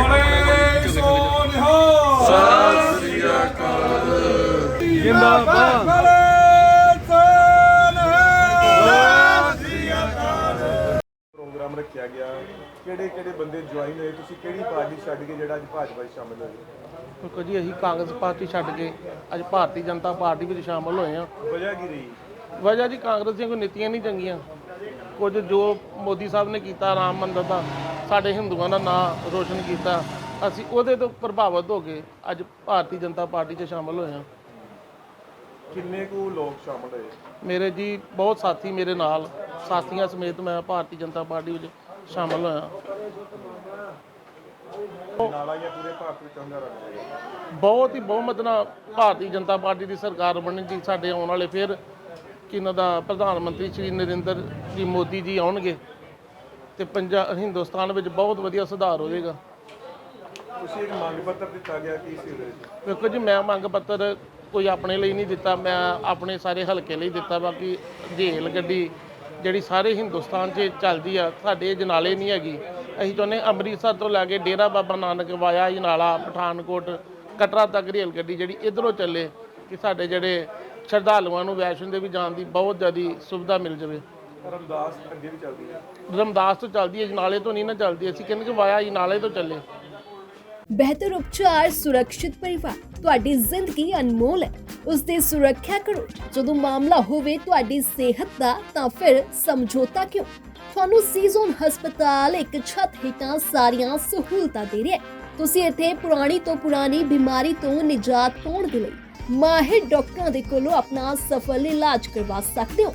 ਬੜੇ ਸੋਨਿਹਾ ਸਤਿ ਸ੍ਰੀ ਅਕਾਲ ਜਿੰਦਾਬਾਦ ਬੜੇ ਪ੍ਰੋਗਰਾਮ ਰੱਖਿਆ ਗਿਆ। ਕਿਹੜੇ ਕਿਹੜੇ ਬੰਦੇ ਜੁਆਇਨ ਹੋਏ? ਤੁਸੀਂ ਕਿਹੜੀ ਪਾਰਟੀ ਛੱਡ ਕੇ ਜਿਹੜਾ ਅੱਜ ਭਾਜਪਾ 'ਚ ਸ਼ਾਮਿਲ ਹੋਏ? ਕਿਉਂਕਿ ਜੀ ਅਸੀਂ ਕਾਂਗਰਸ ਪਾਰਟੀ ਛੱਡ ਕੇ ਅੱਜ ਭਾਰਤੀ ਜਨਤਾ ਪਾਰਟੀ ਵਿੱਚ ਸ਼ਾਮਲ ਹੋਏ ਹਾਂ। ਵਜ੍ਹਾ ਕੀ ਰਹੀ? ਵਜ੍ਹਾ ਜੀ ਕਾਂਗਰਸ ਦੀਆਂ ਕੋਈ ਨੀਤੀਆਂ ਨਹੀਂ ਚੰਗੀਆਂ। ਕੁਝ ਜੋ ਮੋਦੀ ਸਾਹਿਬ ਨੇ ਕੀਤਾ ਰਾਮ ਮੰਦਰ ਦਾ ਸਾਡੇ ਹਿੰਦੂਆਂ ਦਾ ਨਾਂ ਰੋਸ਼ਨ ਕੀਤਾ। ਅਸੀਂ ਉਹਦੇ ਤੋਂ ਪ੍ਰਭਾਵਿਤ ਹੋ ਕੇ ਅੱਜ ਭਾਰਤੀ ਜਨਤਾ ਪਾਰਟੀ 'ਚ ਸ਼ਾਮਲ ਹੋਏ ਹਾਂ। ਕਿੰਨੇ ਕੁ ਲੋਕ ਸ਼ਾਮਿਲ ਹੋਏ? ਮੇਰੇ ਜੀ ਬਹੁਤ ਸਾਥੀ ਮੇਰੇ ਨਾਲ ਸਾਥੀਆਂ ਸਮੇਤ ਮੈਂ ਭਾਰਤੀ ਜਨਤਾ ਪਾਰਟੀ ਵਿੱਚ ਸ਼ਾਮਲ ਹੋਇਆ। ਨਾਲਾ ਜਾਂ ਪੂਰੇ ਭਾਰਤ ਵਿੱਚ ਹੰਗਾਰਾ ਮਿਲੇਗਾ ਬਹੁਤ ਹੀ ਬਹੁਮਤ ਨਾਲ ਭਾਰਤੀ ਜਨਤਾ ਪਾਰਟੀ ਦੀ ਸਰਕਾਰ ਬਣਨ ਜੀ ਸਾਡੇ ਆਉਣ ਵਾਲੇ ਫਿਰ ਕਿਨਾਂ ਦਾ ਪ੍ਰਧਾਨ ਮੰਤਰੀ ਸ਼੍ਰੀ ਨਰਿੰਦਰ ਜੀ ਮੋਦੀ ਜੀ ਆਉਣਗੇ। ਤੇ ਪੰਜਾਬ ਹਿੰਦੁਸਤਾਨ ਵਿੱਚ ਬਹੁਤ ਵਧੀਆ ਸੁਧਾਰ ਹੋਵੇਗਾ। ਤੁਸੀਂ ਇੱਕ ਮੰਗ ਪੱਤਰ ਦਿੱਤਾ ਗਿਆ ਕੀ ਸੀ ਉਹਦੇ ਵਿੱਚ? ਵੇਖੋ ਜੀ ਮੈਂ ਮੰਗ ਪੱਤਰ ਕੋਈ ਆਪਣੇ ਲਈ ਨਹੀਂ ਦਿੱਤਾ ਮੈਂ ਆਪਣੇ ਸਾਰੇ ਹਲਕੇ ਲਈ ਦਿੱਤਾ ਬਾਕੀ ਰੇਲ ਗੱਡੀ ਜਿਹੜੀ ਸਾਰੇ ਹਿੰਦੁਸਤਾਨ 'ਚ ਚੱਲਦੀ ਆ ਸਾਡੇ ਜਨਾਲੇ ਨਹੀਂ ਹੈਗੀ। ਅਸੀਂ ਚਾਹੁੰਦੇ ਅੰਮ੍ਰਿਤਸਰ ਤੋਂ ਲੈ ਕੇ ਡੇਰਾ ਬਾਬਾ ਨਾਨਕ ਵਾਇਆ ਜਨਾਲਾ ਪਠਾਨਕੋਟ ਕਟਰਾ ਤੱਕ ਰੇਲ ਗੱਡੀ ਜਿਹੜੀ ਇਧਰੋਂ ਚੱਲੇ ਕਿ ਸਾਡੇ ਜਿਹੜੇ ਸ਼ਰਧਾਲੂਆਂ ਨੂੰ ਵੈਸ਼ਨੋ ਦੇਵੀ ਜਾਣ ਦੀ ਬਹੁਤ ਜ਼ਿਆਦਾ ਸੁਵਿਧਾ ਮਿਲ ਜਾਵੇ। ਰਮਦਾਸ ਅੱਗੇ ਵੀ ਚੱਲਦੀ ਹੈ। ਰਮਦਾਸ ਤੋਂ ਚੱਲਦੀ ਹੈ ਜਨਾਲੇ ਤੋਂ ਨਹੀਂ ਨਾ ਚੱਲਦੀ। ਅਸੀਂ ਕਹਿੰਦੇ ਕਿ ਵਾਇਆ ਜਨਾਲੇ ਤੋਂ ਚੱਲੇ। ਬਿਹਤਰ ਉਪਚਾਰ ਸੁਰੱਖਿਅਤ ਪਰਿਵਾਰ ਤੁਹਾਡੀ ਜ਼ਿੰਦਗੀ ਅਨਮੋਲ ਹੈ। ਉਸ ਦੀ ਸੁਰੱਖਿਆ ਕਰੋ। ਜਦੋਂ ਮਾਮਲਾ ਹੋਵੇ ਤੁਹਾਡੀ ਸਿਹਤ ਦਾ ਤਾਂ ਫਿਰ ਸਮਝੌਤਾ ਕਿਉਂ? ਤੁਹਾਨੂੰ ਸੀਜ਼ਨ ਹਸਪਤਾਲ ਇੱਕ ਛੱਤ ਹੇਠਾਂ ਸਾਰੀਆਂ ਸਹੂਲਤਾਂ ਦੇ ਰਿਹਾ ਹੈ। ਤੁਸੀਂ ਇੱਥੇ ਪੁਰਾਣੀ ਤੋਂ ਪੁਰਾਣੀ ਬਿਮਾਰੀ ਤੋਂ ਨਿਜਾਤ ਪਾਉਣ ਦੇ ਲਈ ਮਾਹਿਰ ਡਾਕਟਰਾਂ ਦੇ ਕੋਲੋਂ ਆਪਣਾ ਸਫਲ ਇਲਾਜ ਕਰਵਾ ਸਕਦੇ ਹੋ।